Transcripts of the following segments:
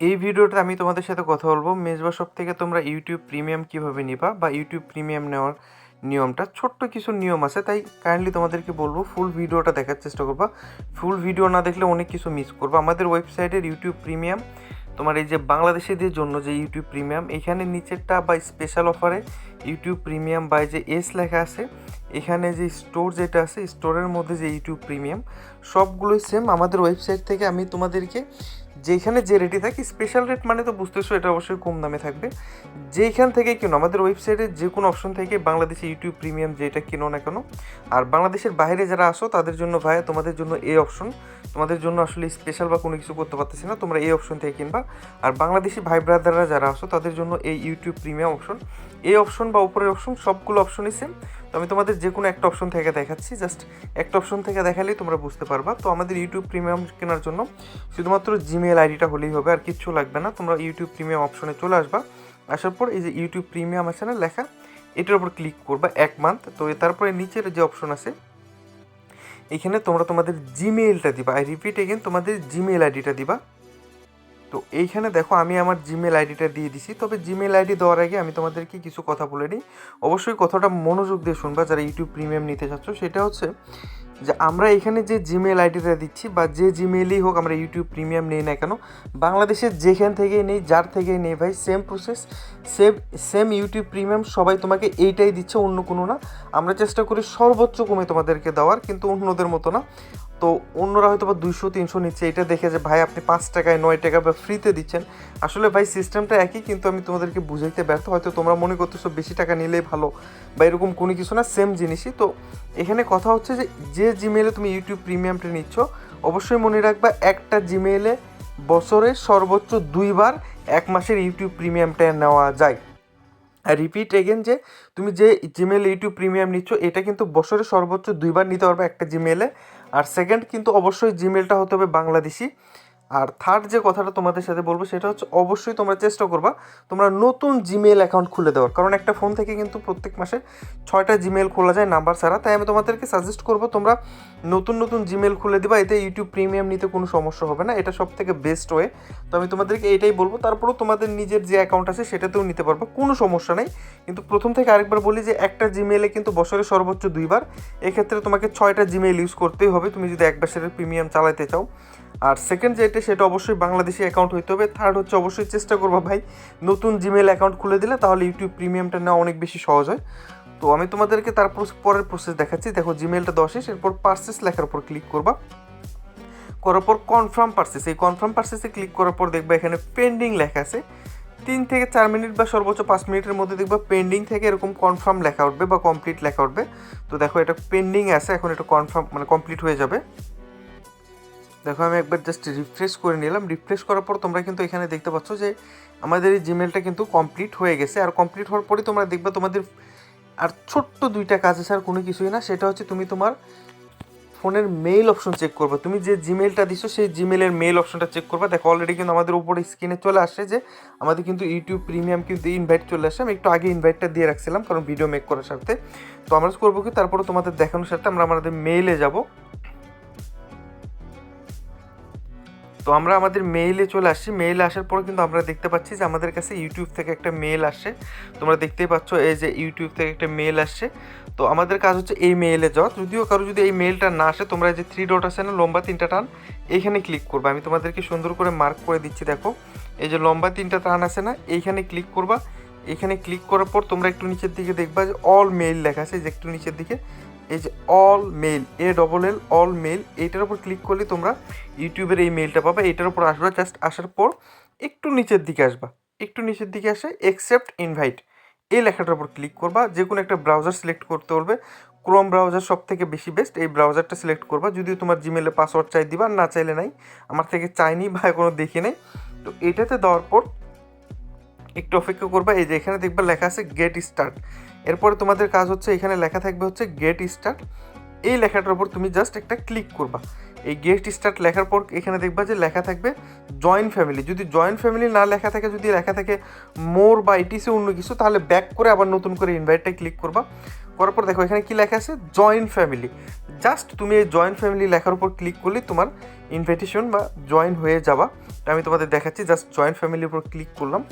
এই ভিডিওটা আমি তোমাদের সাথে কথা বলব মেজবা শপ থেকে তোমরা ইউটিউব প্রিমিয়াম কীভাবে নিবা বা ইউটিউব প্রিমিয়াম নেওয়ার নিয়মটা। ছোট্ট কিছু নিয়ম আছে, তাই কাইন্ডলি তোমাদেরকে বলব ফুল ভিডিওটা দেখার চেষ্টা করবা। ফুল ভিডিও না দেখলে অনেক কিছু মিস করবা। আমাদের ওয়েবসাইটের ইউটিউব প্রিমিয়াম তোমার এই যে বাংলাদেশিদের জন্য যে ইউটিউব প্রিমিয়াম এখানে নিচেরটা বা স্পেশাল অফারে ইউটিউব প্রিমিয়াম বা যে এস লেখা আছে, এখানে যে স্টোর যেটা আছে স্টোরের মধ্যে যে ইউটিউব প্রিমিয়াম সবগুলোই সেম আমাদের ওয়েবসাইট থেকে আমি তোমাদেরকে যেখানে যে রেটে থাকি স্পেশাল রেট মানে তো বুঝতেছো এটা অবশ্যই কম দামে থাকবে। যেখান থেকে কিনো, আমাদের ওয়েবসাইটে যে কোনো অপশন থেকে বাংলাদেশে ইউটিউব প্রিমিয়াম যেটা কিনো না কেন, আর বাংলাদেশের বাইরে যারা আসো, তাদের জন্য ভাইয়া তোমাদের জন্য এই অপশন তোমাদের জন্য আসলে স্পেশাল বা কোনো কিছু করতে পারতেছি না, তোমরা এই অপশন থেকে কিনবা। আর বাংলাদেশি ভাই ব্রাদাররা যারা আসো, তাদের জন্য এই ইউটিউব প্রিমিয়াম অপশন এই অপশন বা উপরের অপশন সবগুলো অপশনই সেম তো আমি তোমাদের যে কোনো একটা অপশন থেকে দেখাচ্ছি। জাস্ট একটা অপশন থেকে দেখালেই তোমরা বুঝতে পারবা। তো আমাদের ইউটিউব প্রিমিয়াম কেনার জন্য শুধুমাত্র জিমেল আইডিটা হলেই হবে, আর কিচ্ছু লাগবে না। তোমরা ইউটিউব প্রিমিয়াম অপশনে চলে আসবা। আসার পর এই যে ইউটিউব প্রিমিয়াম আছে না লেখা, এটার উপর ক্লিক করবা এক মান্থ তো তারপরে নিচের যে অপশন আছে, এখানে তোমরা তোমাদের জিমেইলটা দিবা। আই রিপিট এগেন তোমাদের জিমেল আইডিটা দিবা। তো এইখানে দেখো আমি আমার জিমেল আইডিটা দিয়ে দিছি। তবে জিমেল আইডি দেওয়ার আগে আমি তোমাদেরকে কিছু কথা বলে নিই। অবশ্যই কথাটা মনোযোগ দিয়ে শুনবা, যারা ইউটিউব প্রিমিয়াম নিতে চাচ্ছ, সেটা হচ্ছে যে আমরা এখানে যে জিমেল আইডিটা দিচ্ছি বা যে জিমেলই হোক আমরা ইউটিউব প্রিমিয়াম নেই না কেন, বাংলাদেশের যেখান থেকেই নেই, যার থেকেই নেই ভাই same process same same YouTube premium সবাই তোমাকে এইটাই দিচ্ছে, অন্য কোনো না। আমরা চেষ্টা করি সর্বোচ্চ কমে তোমাদেরকে দেওয়ার, কিন্তু অন্যদের মতো না। তো অন্যরা হয়তো বা দুইশো, তিনশো নিচ্ছে, এটা দেখে যে, ভাই, আপনি পাঁচ টাকায় নয় টাকা বা ফ্রিতে দিচ্ছেন। আসলে ভাই সিস্টেমটা একই, কিন্তু আমি তোমাদেরকে বুঝাইতে ব্যর্থ। হয়তো তোমরা মনে করতেছো, বেশি টাকা নিলেই ভালো। বা এরকম কোনো কিছু না সেম জিনিসই। তো এখানে কথা হচ্ছে যে যে জিমেলে তুমি ইউটিউব প্রিমিয়ামটা নিচ্ছ, অবশ্যই মনে রাখবা, একটা জিমেলে বছরে সর্বোচ্চ দুইবার এক মাসের ইউটিউব প্রিমিয়ামটা নেওয়া যায়। রিপিট এগেন যে তুমি যে জিমেল ইউটিউব প্রিমিয়াম নিচ্ছ, এটা কিন্তু বছরে সর্বোচ্চ দুইবার নিতে পারবে একটা জিমেলে আর সেকেন্ড কিন্তু অবশ্যই জিমেলটা হতে হবে বাংলাদেশি। আর থার্ড যে কথাটা তোমাদের সাথে বলব সেটা হচ্ছে অবশ্যই তোমরা চেষ্টা করবা তোমরা নতুন জিমেল অ্যাকাউন্ট খুলে দেওয়ার। কারণ একটা ফোন থেকে কিন্তু প্রত্যেক মাসে ছয়টা জিমেল খোলা যায় নাম্বার ছাড়া। তাই আমি তোমাদেরকে সাজেস্ট করব তোমরা নতুন নতুন জিমেল খুলে দিবা। এতে ইউটিউব প্রিমিয়াম নিতে কোনো সমস্যা হবে না। এটা সব থেকে বেস্ট ওয়ে তো আমি তোমাদেরকে এটাই বলব। তারপরেও তোমাদের নিজের যে অ্যাকাউন্ট আছে সেটাতেও নিতে পারব। কোনো সমস্যা নেই। কিন্তু প্রথম থেকে আরেকবার বলি যে একটা জিমেলে কিন্তু বছরে সর্বোচ্চ দুইবার। এক্ষেত্রে তোমাকে ছয়টা জিমেল ইউজ করতেই হবে। তুমি যদি এক বছরের প্রিমিয়াম চালাতে চাও আর সেকেন্ড যেটা, সেটা অবশ্যই বাংলাদেশি অ্যাকাউন্ট হইতে হবে। থার্ড হচ্ছে অবশ্যই চেষ্টা করব ভাই, নতুন জিমেল অ্যাকাউন্ট খুলে দিলে তাহলে ইউটিউব প্রিমিয়ামটা নেওয়া অনেক বেশি সহজ হয়। তো আমি তোমাদেরকে তারপর পরের প্রসেস দেখাচ্ছি। দেখো জিমেলটা দশ এরপর পার্সেস লেখার উপর ক্লিক করবা। করার পর কনফার্ম পার্সেস এই কনফার্ম পার্সেসে ক্লিক করার পর দেখবা এখানে পেন্ডিং লেখা আছে। তিন থেকে চার মিনিট বা সর্বোচ্চ পাঁচ মিনিটের মধ্যে দেখবা পেন্ডিং থেকে এরকম কনফার্ম লেখা উঠবে বা কমপ্লিট লেখা উঠবে। তো দেখো এটা পেন্ডিং আছে, এখন এটা কনফার্ম মানে কমপ্লিট হয়ে যাবে। দেখো, আমি একবার জাস্ট রিফ্রেশ করে নিলাম। রিফ্রেশ করার পর তোমরা কিন্তু এখানে দেখতে পাচ্ছ যে আমাদের এই জিমেলটা কিন্তু কমপ্লিট হয়ে গেছে। আর কমপ্লিট হওয়ার পরে তোমরা দেখবে তোমাদের আর ছোট্ট দুইটা কাজ আছে, আর কোনো কিছুই না। সেটা হচ্ছে তুমি তোমার ফোনের মেইল অপশন চেক করবে। তুমি যে জিমেলটা দিছো, সেই জিমেলের মেইল অপশনটা চেক করবে। দেখো অলরেডি কিন্তু আমাদের উপরে স্ক্রিনে চলে আসছে যে আমাদের কিন্তু ইউটিউব প্রিমিয়াম কিন্তু ইনভাইট চলে আসছে। আমি একটু আগে ইনভাইটটা দিয়ে রাখছিলাম, কারণ ভিডিও মেক করার সাথে তো আমরা করব কি? তারপরে তোমাদের দেখানোর সাথে আমরা আমাদের মেইলে যাব। তো আমরা আমাদের মেইলে চলে আসছি। মেইলে আসার পর কিন্তু আমরা দেখতে পাচ্ছি যে আমাদের কাছে ইউটিউব থেকে একটা মেল আসছে তোমরা দেখতেই পাচ্ছ এই যে ইউটিউব থেকে একটা মেল আসছে তো আমাদের কাজ হচ্ছে এই মেইলে যাওয়া। যদিও কারও যদি এই মেইলটা না আসে, তোমরা যে থ্রি ডট আছে না, লম্বা তিনটা টান, এইখানে ক্লিক করবা। আমি তোমাদেরকে সুন্দর করে মার্ক করে দিচ্ছি, দেখো। এই যে লম্বা তিনটা টান আছে না, এইখানে ক্লিক করবা। এখানে ক্লিক করার পর তোমরা একটু নিচের দিকে দেখবা যে অল মেইল লেখা আছে, যে একটু নিচের দিকে। এই যে all mail A double L all mail এইটার উপর ক্লিক করলে তোমরা ইউটিউবের এই মেলটা পাবে। এটার উপর আসবা জাস্ট আসার পর একটু নিচের দিকে আসবা। একটু নিচের দিকে আসে একসেপ্ট ইনভাইট এই লেখাটার উপর ক্লিক করবা। যে কোনো একটা ব্রাউজার সিলেক্ট করতে বলবে। ক্রোম ব্রাউজার সব থেকে বেশি বেস্ট এই ব্রাউজারটা সিলেক্ট করবা। যদিও তোমার জিমেলে পাসওয়ার্ড চাই দিবা, না চাইলে নাই। আমার থেকে চাইনি বা কোনো দেখি নেই। তো এটাতে দেওয়ার পর একটু অপেক্ষা করবা। এই যে এখানে দেখবা লেখা আছে গেট স্টার্ট এরপরে তোমাদের কাজ হচ্ছে, এখানে লেখা থাকবে হচ্ছে গেট স্টার্ট এই লেখাটার উপর তুমি জাস্ট একটা ক্লিক করবা। এই গেট স্টার্ট লেখার পর এখানে দেখবা যে লেখা থাকবে জয়েন্ট ফ্যামিলি যদি জয়েন্ট ফ্যামিলি না লেখা থাকে, যদি লেখা থাকে মোর বা ইটিসি অন্য কিছু, তাহলে ব্যাক করে আবার নতুন করে ইনভাইটটা ক্লিক করবা। করার পর দেখো, এখানে কি লেখা আছে? জয়েন্ট ফ্যামিলি জাস্ট তুমি এই জয়েন্ট ফ্যামিলি লেখার উপর ক্লিক করলে তোমার ইনভাইটেশন বা জয়েন হয়ে যাবা আমি তোমাদের দেখাচ্ছি জাস্ট জয়েন্ট ফ্যামিলির উপর ক্লিক করলাম।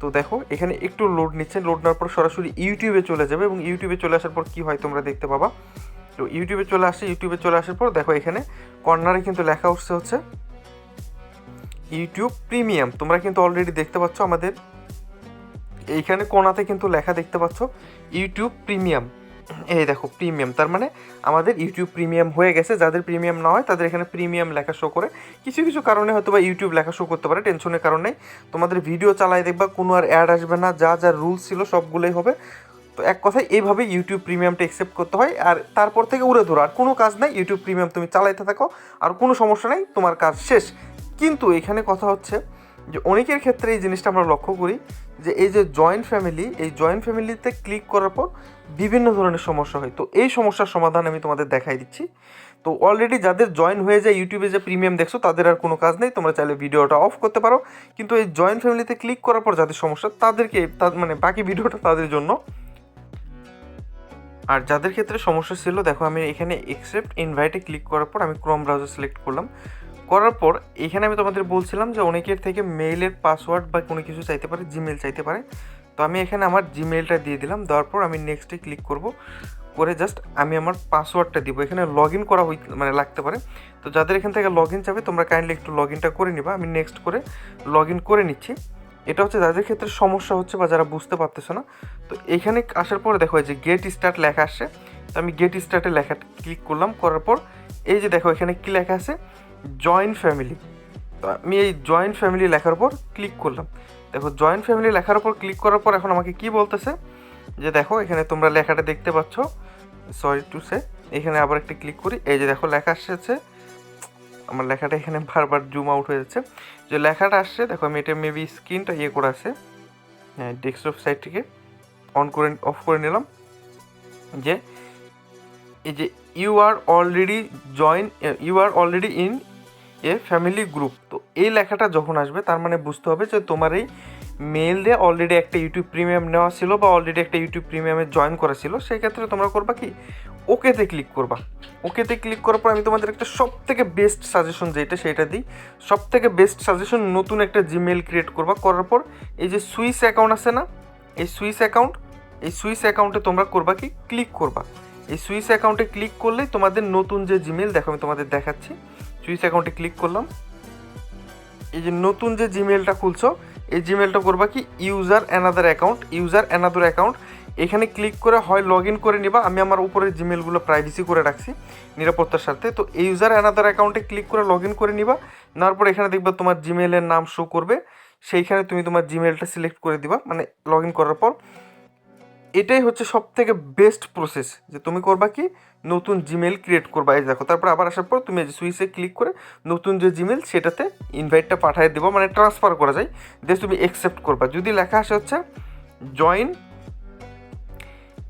তো দেখো, এখানে একটু লোড নিচ্ছে। লোড নেওয়ার পর সরাসরি ইউটিউবে চলে যাবে এবং ইউটিউবে চলে আসার পর কী হয় তোমরা দেখতে পাবা? তো ইউটিউবে চলে আসে ইউটিউবে চলে আসার পর দেখো এখানে কর্নারে কিন্তু লেখা উঠছে হচ্ছে ইউটিউব প্রিমিয়াম তোমরা কিন্তু অলরেডি দেখতে পাচ্ছ আমাদের। এইখানে কোনাতে কিন্তু লেখা দেখতে পাচ্ছ ইউটিউব প্রিমিয়াম এই দেখো প্রিমিয়াম তার মানে আমাদের ইউটিউব প্রিমিয়াম হয়ে গেছে, যাদের প্রিমিয়াম না হয় তাদের এখানে প্রিমিয়াম লেখা শো করে। কিছু কিছু কারণে হয়তো বা ইউটিউব লেখা শো করতে পারে টেনশনের কারণ নেই। তোমাদের ভিডিও চালাই দেখবা, কোনো আর অ্যাড আসবে না, যা যা রুলস ছিল সবগুলোই হবে। তো এক কথায় এইভাবে ইউটিউব প্রিমিয়ামটা অ্যাকসেপ্ট করতে হয়, আর তারপর থেকে উড়ে ধরো। আর কোনো কাজ নাই ইউটিউব প্রিমিয়াম তুমি চালাইতে থাকো, আর কোনো সমস্যা নাই, তোমার কাজ শেষ। কিন্তু এখানে কথা হচ্ছে যে অনেকের ক্ষেত্রে এই জিনিসটা আমরা লক্ষ্য করি যে এই যে জয়েন্ট ফ্যামিলি এই জয়েন্ট ফ্যামিলিতে ক্লিক করার পর বিভিন্ন ধরনের সমস্যা হয়। তো এই সমস্যার সমাধান আমি তোমাদের দেখাই দিচ্ছি। তো অলরেডি যাদের জয়েন হয়ে যায় ইউটিউবে যে প্রিমিয়াম দেখছ, তাদের আর কোনো কাজ নেই। তোমরা চাইলে ভিডিওটা অফ করতে পারো। কিন্তু এই জয়েন্ট ফ্যামিলিতে ক্লিক করার পর যাদের সমস্যা, তাদেরকে মানে বাকি ভিডিওটা তাদের জন্য। আর যাদের ক্ষেত্রে সমস্যা ছিল, দেখো আমি এখানে একসেপ্ট ইনভাইটে ক্লিক করার পর আমি ক্রোম ব্রাউজার সিলেক্ট করলাম। করার পর, এখানে আমি তোমাদের বলছিলাম যে অনেকের থেকে মেইলের পাসওয়ার্ড বা কোনো কিছু চাইতে পারে জিমেল চাইতে পারে। তো আমি এখানে আমার জিমেলটা দিয়ে দিলাম, দেওয়ার পর আমি নেক্সটে ক্লিক করব। করে জাস্ট আমি আমার পাসওয়ার্ডটা দিব। এখানে লগ ইন করা হই মানে লাগতে পারে। তো যাদের এখান থেকে লগ ইন চাবে, তোমরা কাইন্ডলি একটু লগ ইনটা করে নিবা। আমি নেক্সট করে লগ ইন করে নিচ্ছি। এটা হচ্ছে যাদের ক্ষেত্রে সমস্যা হচ্ছে বা যারা বুঝতে পারতেছে না। তো এখানে আসার পর দেখো যে গেট স্টার্ট লেখা আসছে। তো আমি গেট স্টার্টে লেখা ক্লিক করলাম। করার পর এই যে দেখো এখানে কী লেখা আছে? জয়েন্ট ফ্যামিলি তো আমি এই জয়েন্ট ফ্যামিলি লেখার উপর ক্লিক করলাম। দেখো জয়েন্ট ফ্যামিলি লেখার উপর ক্লিক করার পর এখন আমাকে কি বলতেছে? যে দেখো, এখানে তোমরা লেখাটা দেখতে পাচ্ছ। সরি টু সে এখানে আবার একটা ক্লিক করি। এই যে দেখো, লেখা আসছে আমার লেখাটা এখানে বারবার জুম আউট হয়ে যাচ্ছে। যে লেখাটা আসছে, দেখো, আমি এটা মেবি স্ক্রিনটা ইয়ে করে আছে। হ্যাঁ ডেস্কটপ সাইটটিকে অন করে অফ করে নিলাম। যে, এই যে you are already join you are already in a family group তো এই লেখাটা যখন আসবে, তার মানে বুঝতে হবে যে তোমার এই মেল দিয়ে অলরেডি একটা ইউটিউব প্রিমিয়াম নেওয়া ছিল বা অলরেডি একটা ইউটিউব প্রিমিয়ামে জয়েন করা ছিল সেই ক্ষেত্রে তোমরা করবা কি? ওকেতে ক্লিক করবা। ওকেতে ক্লিক করার পর আমি তোমাদের একটা সব থেকে বেস্ট সাজেশন যেটা, সেটা দিই। সব থেকে বেস্ট সাজেশন নতুন একটা জিমেল ক্রিয়েট করবা। করার পর এই যে সুইস অ্যাকাউন্ট আছে না, এই সুইস অ্যাকাউন্ট এই সুইস অ্যাকাউন্টে তোমরা করবা কি? ক্লিক করবা। এই সুইস অ্যাকাউন্টে ক্লিক করলেই তোমাদের নতুন যে জিমেল দেখো আমি তোমাদের দেখাচ্ছি। সুইস অ্যাকাউন্টে ক্লিক করলাম। এই যে নতুন যে জিমেলটা খুলছো, এই জিমেলটা করবা কি, user another account, user another account. এখানে ক্লিক করে হয় লগ ইন করে নিবা, আমি আমার উপরের জিমেলগুলো প্রাইভেসি করে রাখছি নিরাপত্তার সাথে তো ইউজার অ্যানাদার অ্যাকাউন্টে ক্লিক করে লগ ইন করে নিবা, নেওয়ার পর এখানে দেখবা তোমার জিমেলের নাম শো করবে, সেইখানে তুমি তোমার জিমেলটা সিলেক্ট করে দিবা মানে লগ ইন করার পর। এটাই হচ্ছে সব থেকে বেস্ট প্রসেস যে তুমি করবা কি? নতুন জিমেল ক্রিয়েট করবা। এই দেখো, তারপর আবার আসার পর তুমি এই যে সুইচে ক্লিক করে নতুন যে জিমেল সেটাতে ইনভাইটটা পাঠিয়ে দেবো মানে ট্রান্সফার করা যায়। দিয়ে তুমি অ্যাকসেপ্ট করবা। যদি লেখা আসে হচ্ছে জয়েন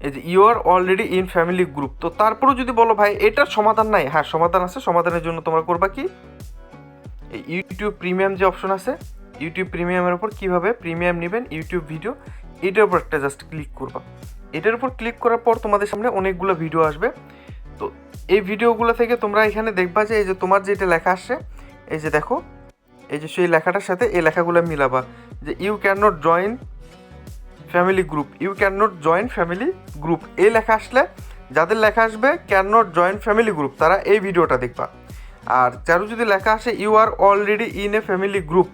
এই যে you are already in family group তো তারপরেও যদি বলো, ভাই, এটার সমাধান নাই। হ্যাঁ সমাধান আছে। সমাধানের জন্য তোমরা করবা কি? এই ইউটিউব প্রিমিয়াম যে অপশন আছে ইউটিউব প্রিমিয়ামের উপর কীভাবে প্রিমিয়াম নেবেন? ইউটিউব ভিডিও এটার উপর একটা জাস্ট ক্লিক করবা। এটার উপর ক্লিক করার পর তোমাদের সামনে অনেকগুলো ভিডিও আসবে। তো এই ভিডিওগুলো থেকে তোমরা এখানে দেখবা যে এই যে তোমার যেটা লেখা আসছে, এই যে দেখো, এই যে সেই লেখাটার সাথে এই লেখাগুলো মিলাবা যে you can not join family group you can not join family group এই লেখা আসলে যাদের লেখা আসবে can not join family group তারা এই ভিডিওটা দেখবা। আর যারও যদি লেখা আসে you are already in a family group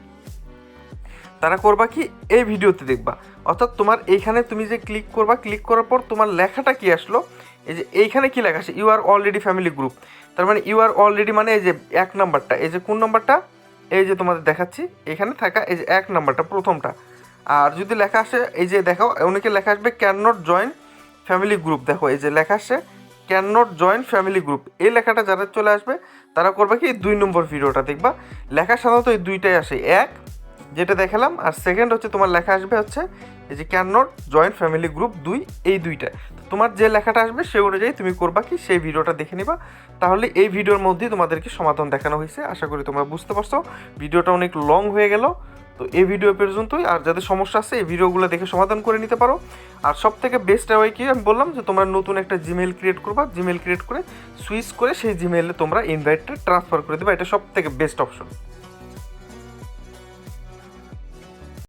তারা করবা কি? এই ভিডিওতে দেখবা। অর্থাৎ তোমার এইখানে তুমি যে ক্লিক করবা ক্লিক করার পর তোমার লেখাটা কি আসলো? এই যে এইখানে কি লেখা আছে? You are already family group তার মানে ইউ আর অলরেডি মানে এই যে এক নাম্বারটা। এই যে কোন নাম্বারটা? এই যে তোমাদের দেখাচ্ছি, এখানে থাকা এই যে এক নাম্বারটা, প্রথমটা। আর যদি লেখা আসে, এই যে দেখো অনেকে লেখা আসবে can not join family group দেখো, এই যে লেখা আসছে can not join family group এই লেখাটা যারা চলে আসবে, তারা করবে কি? দুই নম্বর ভিডিওটা দেখবা। লেখা সাধারণত এই দুইটাই আসে। এক যেটা দেখালাম, আর সেকেন্ড হচ্ছে তোমার লেখা আসবে হচ্ছে এই যে can not joint family group দুই, এই দুইটা। তোমার যে লেখাটা আসবে সেই অনুযায়ী তুমি করবা কি, সেই ভিডিওটা দেখে নিবা। তাহলে এই ভিডিওর মধ্যেই তোমাদেরকে সমাধান দেখানো হয়েছে, আশা করি তোমরা বুঝতে পারছ। ভিডিওটা অনেক লং হয়ে গেল, তো এই ভিডিও পর্যন্তই। আর যাদের সমস্যা আছে, এই ভিডিওগুলো দেখে সমাধান করে নিতে পারো। আর সব থেকে বেস্ট ওয়ে কি আমি বললাম, যে তোমরা নতুন একটা জিমেল ক্রিয়েট করবা। জিমেল ক্রিয়েট করে সুইচ করে সেই জিমেলে তোমরা ইনভাইটটা ট্রান্সফার করে দেবা। এটা সব থেকে বেস্ট অপশন